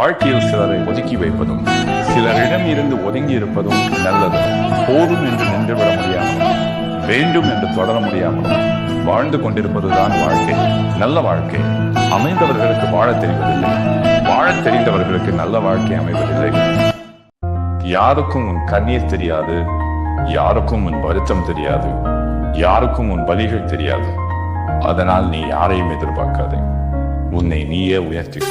வாழ்க்கையில் சிலரை ஒதுக்கி வைப்பதும் சிலரிடம் இருந்து ஒதுங்கி இருப்பதும் நல்லது போதும் என்று நின்றுவிட முடியாமல் வேண்டும் என்று தொடர முடியாமலும் வாழ்ந்து கொண்டிருப்பதுதான் வாழ்க்கை. நல்ல வாழ்க்கை. அமைந்தவர்களுக்கு வாழத் தெரிவதில்லை. வாழத் தெரிந்தவர்களுக்கு நல்ல வாழ்க்கை அமைவதில்லை. யாருக்கும் உன் கண்ணீர் தெரியாது. யாருக்கும் உன் வருத்தம் தெரியாது. யாருக்கும் உன் வலிகள் தெரியாது. அதனால் நீ யாரையும் எதிர்பார்க்காதே. உன்னை நீயே உயர்த்திக்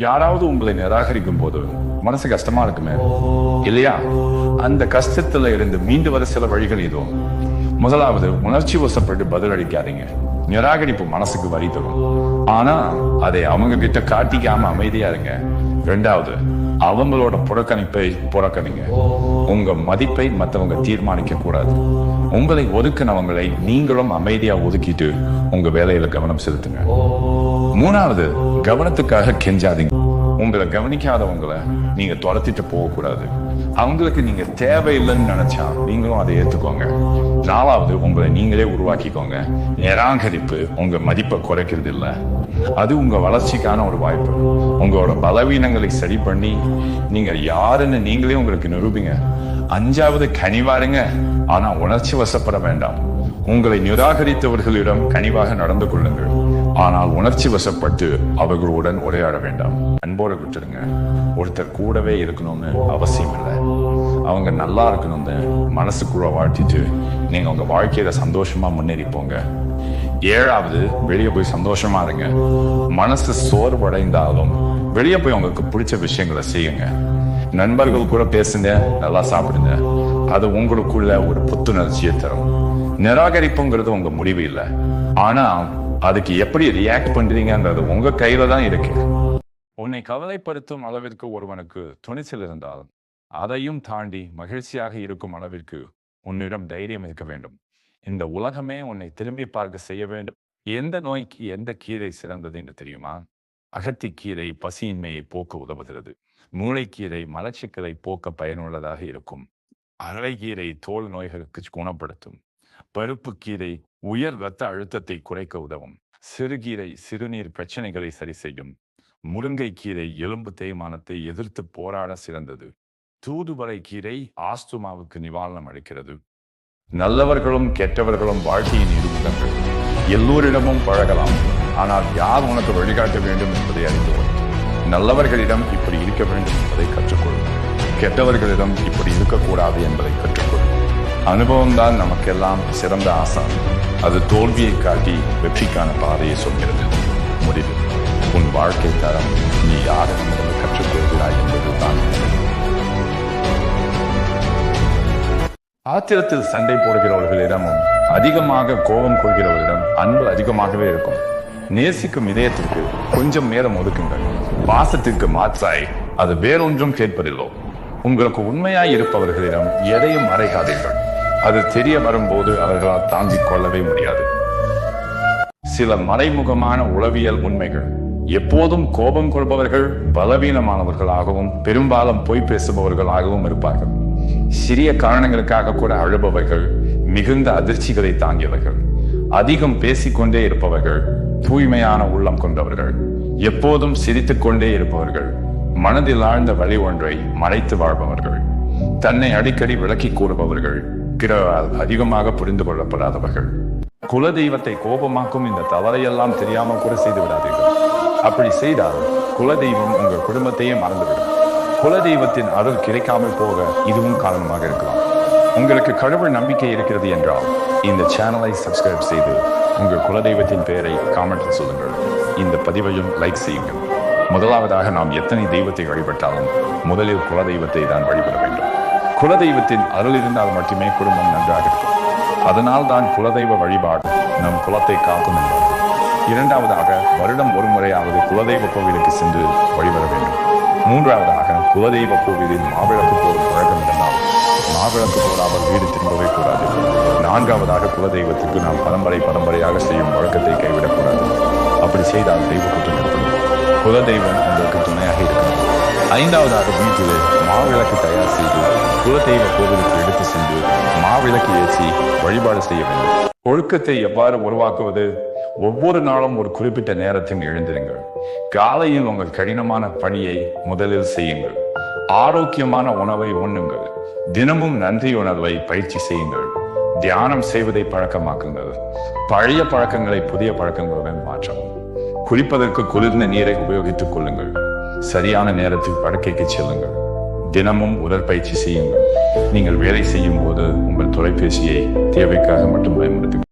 யாராவது உங்களை நிராகரிக்கும் போது மனசு கஷ்டமா இருக்குமே? இல்லையா? அந்த கஷ்டத்துல இருந்து மீண்டு வர சில வழிகள் இதோ. முதலாவது உணர்ச்சி வசப்பட்டு பதிலளிக்காதீங்க. நிராகரிப்பு மனசுக்கு வரி தரும். ஆனா அதை அவங்க கிட்ட காட்டிக்காம அமைதியா இருங்க. ரெண்டாவது அவங்களோட புறக்கணிப்பை புறக்கணிங்க. உங்க மதிப்பை மத்தவங்க தீர்மானிக்க கூடாது உங்களை ஒதுக்கினவங்களை நீங்களும் அமைதியா ஒதுக்கிட்டு உங்க வேலையில கவனம் செலுத்துங்க. மூணாவது கவனத்துக்காக கெஞ்சாதீங்க. உங்களை கவனிக்காதவங்களை நீங்க துரத்திட்டு போகக்கூடாது. அவங்களுக்கு நீங்க தேவையில்லைன்னு நினைச்சா நீங்களும் அதை ஏத்துக்கோங்க. நாலாவது உங்களை நீங்களே உருவாக்கிக்கோங்க. நிராகரிப்பு உங்க மதிப்பை குறைக்கிறது இல்ல அது உங்க வளர்ச்சிக்கான ஒரு வாய்ப்பு. உங்களோட பலவீனங்களை சரி பண்ணி நீங்க யாருன்னு நீங்களே உங்களுக்கு நிரூபிங்க. அஞ்சாவது கனிவாருங்க. ஆனா உணர்ச்சி வசப்பட வேண்டாம். உங்களை நிராகரித்தவர்களிடம் கனிவாக நடந்து கொள்ளுங்கள். ஆனால் உணர்ச்சி வசப்பட்டு அவர்களுடன் உரையாட வேண்டாம். அன்போடு விட்டுருங்க ஒருத்தர் கூடவே இருக்கணும்னு அவசியம் இல்லை. அவங்க நல்லா இருக்கணும்னு மனசுக்குள்ள வாழ்த்திட்டு நீங்க உங்க வாழ்க்கையில சந்தோஷமா முன்னேறி போங்க. ஏழாவது வெளியே போய் சந்தோஷமா இருங்க. மனசு சோர்வடைந்தாலும் வெளியே போய் உங்களுக்கு பிடிச்ச விஷயங்களை செய்யுங்க. நண்பர்கள் கூட பேசுங்க நல்லா சாப்பிடுங்க. அது உங்களுக்குள்ள ஒரு புத்துணர்ச்சியை தரும். நிராகரிப்புங்கிறது உங்க முடிவு இல்லை. ஆனா அதுக்கு எப்படி ரியாக்ட் பண்றீங்கன்றது உங்க கையில தான் இருக்கு. உன்னை கவலைப்படுத்தும் அளவிற்கு ஒருவனுக்கு துணிச்சல் இருந்தால் அதையும் தாண்டி மகிழ்ச்சியாக இருக்கும் அளவிற்கு உன்னிடம் தைரியம் இருக்க வேண்டும். இந்த உலகமே உன்னை திரும்பி பார்க்க செய்ய வேண்டும். எந்த நோய்க்கு எந்த கீரை சிறந்தது என்று தெரியுமா? அகத்திக்கீரை பசியின்மையை போக்க உதவுகிறது. மூளைக்கீரை மலச்சிக்கலை போக்க பயனுள்ளதாக இருக்கும். அரளைக்கீரை தோல் நோய்களுக்கு குணப்படுத்தும். பருப்பு கீரை உயர் இரத்த அழுத்தத்தை குறைக்க உதவும். சிறுகீரை சிறுநீர் பிரச்சனைகளை சரி செய்யும். முருங்கை கீரை எலும்பு தேய்மானத்தை எதிர்த்து போராட சிறந்தது. தூதுவரை கீரை ஆஸ்துமாவுக்கு நிவாரணம் அளிக்கிறது. நல்லவர்களும் கெட்டவர்களும் வாழ்க்கையின் இருப்பிடங்கள். எல்லோரிடமும் பழகலாம். ஆனால் யார் உனக்கு வழிகாட்ட வேண்டும் என்பதை அறிந்து கொள் நல்லவர்களிடம் இப்படி இருக்க வேண்டும் என்பதை கற்றுக்கொள். கெட்டவர்களிடம் இப்படி இருக்கக்கூடாது என்பதை கற்றுக்கொள். அனுபவம்தான் நமக்கெல்லாம் சிறந்த ஆசான். அது தோல்வியை காட்டி வெற்றிக்கான பாதையை சொல்கிறது. முடிவு. உன் வாழ்க்கை தரம் நீ யாரிடமிருந்து கற்றுக்கொள்கிறாய் என்பதுதான். ஆத்திரத்தில் சண்டை போடுகிறவர்களிடமும் அதிகமாக கோபம் கொள்கிறவர்களிடம் அன்பு அதிகமாகவே இருக்கும். நேசிக்கும் இதயத்திற்கு கொஞ்சம் நேரம் ஒதுக்குங்கள். பாசத்திற்கு மாற்றாய். அது வேறொன்றும் கேட்பதில்லோ. உங்களுக்கு உண்மையாய் இருப்பவர்களிடம் எதையும் மறைக்காதீர்கள். அது தெரிய வரும்போது அவர்களால் தாங்கிக் கொள்ளவே முடியாது. சில மறைமுகமான உளவியல் உண்மைகள் எப்போதும் கோபம் கொள்பவர்கள் பலவீனமானவர்களாகவும் பெரும்பாலும் பொய் பேசுபவர்களாகவும் இருப்பார்கள். சிறிய காரணங்களுக்காக கூட அழுபவர்கள் மிகுந்த அதிர்ச்சிகளை தாங்கியவர்கள் அதிகம் பேசிக்கொண்டே இருப்பவர்கள் தூய்மையான உள்ளம் கொண்டவர்கள் எப்போதும் சிரித்துக் கொண்டே இருப்பவர்கள் மனதில் ஆழ்ந்த வழி ஒன்றை மறைத்து வாழ்பவர்கள் தன்னை அடிக்கடி விளக்கி கூறுபவர்கள் பிற அதிகமாக புரிந்து கொள்ளப்படாதவர்கள். குல தெய்வத்தை கோபமாக்கும் இந்த தவறையெல்லாம் தெரியாமல் கூட செய்து விடாதீர்கள். அப்படி செய்தால் குல தெய்வம் உங்கள் குடும்பத்தையே மறந்துவிடும். குல தெய்வத்தின் அருள் கிடைக்காமல் போக இதுவும் காரணமாக இருக்கலாம். உங்களுக்கு கடவுள் நம்பிக்கை இருக்கிறது என்றால் இந்த சேனலை சப்ஸ்கிரைப் செய்து உங்கள் குலதெய்வத்தின் பெயரை காமெண்டில் சொல்லுங்கள். இந்த பதிவையும் லைக் செய்யுங்கள். முதலாவதாக நாம் எத்தனை தெய்வத்தை வழிபட்டாலும் முதலில் குலதெய்வத்தை தான் வழிபட வேண்டும். குலதெய்வத்தின் அருள் இருந்தால் மட்டுமே குடும்பம் நன்றாக இருக்கும் அதனால் தான் குலதெய்வ வழிபாடு நம் குலத்தை காக்கும் என்பது. இரண்டாவதாக வருடம் ஒரு முறையாவது குலதெய்வ கோவிலுக்கு சென்று வழிபட வேண்டும். மூன்றாவதாக குலதெய்வ கோவிலில் மாவிளக்கு போடும் பழக்கம் இருந்தால் மாவிளக்கு போடாமல் வீடு திரும்பவே கூடாது. நான்காவதாக குலதெய்வத்துக்கு நாம் பரம்பரை பரம்பரையாக செய்யும் வழக்கத்தை கைவிடக்கூடாது. அப்படி செய்தால் தெய்வ குற்றம் ஏற்படும். குலதெய்வம் உங்களுக்கு துணையாக இருக்கிறது ஐந்தாவதாக வீட்டிலே மாவிளக்கு தயார் செய்து குலதெய்வ கோவிலுக்கு எடுத்து சென்று மாவிளக்கு ஏற்றி வழிபாடு செய்ய வேண்டும். ஒழுக்கத்தை எவ்வாறு உருவாக்குவது? ஒவ்வொரு நாளும் ஒரு குறிப்பிட்ட நேரத்தில் எழுந்திருங்கள். காலையில் உங்கள் கடினமான பணியை முதலில் செய்யுங்கள். ஆரோக்கியமான உணவை உண்ணுங்கள். தினமும் நன்றி உணர்வை பயிற்சி செய்யுங்கள். தியானம் செய்வதை பழக்கமாக்குங்கள். பழைய பழக்கங்களை புதிய பழக்கங்களுடன் மாற்றவும். குளிப்பதற்கு குளிர்ந்த நீரை உபயோகித்துக் கொள்ளுங்கள். சரியான நேரத்தில் படுக்கைக்கு செல்லுங்கள். தினமும் உடற்பயிற்சி செய்யுங்கள். நீங்கள் வேலை செய்யும் போது உங்கள் தொலைபேசியை தேவைக்காக மட்டும் பயன்படுத்துங்கள்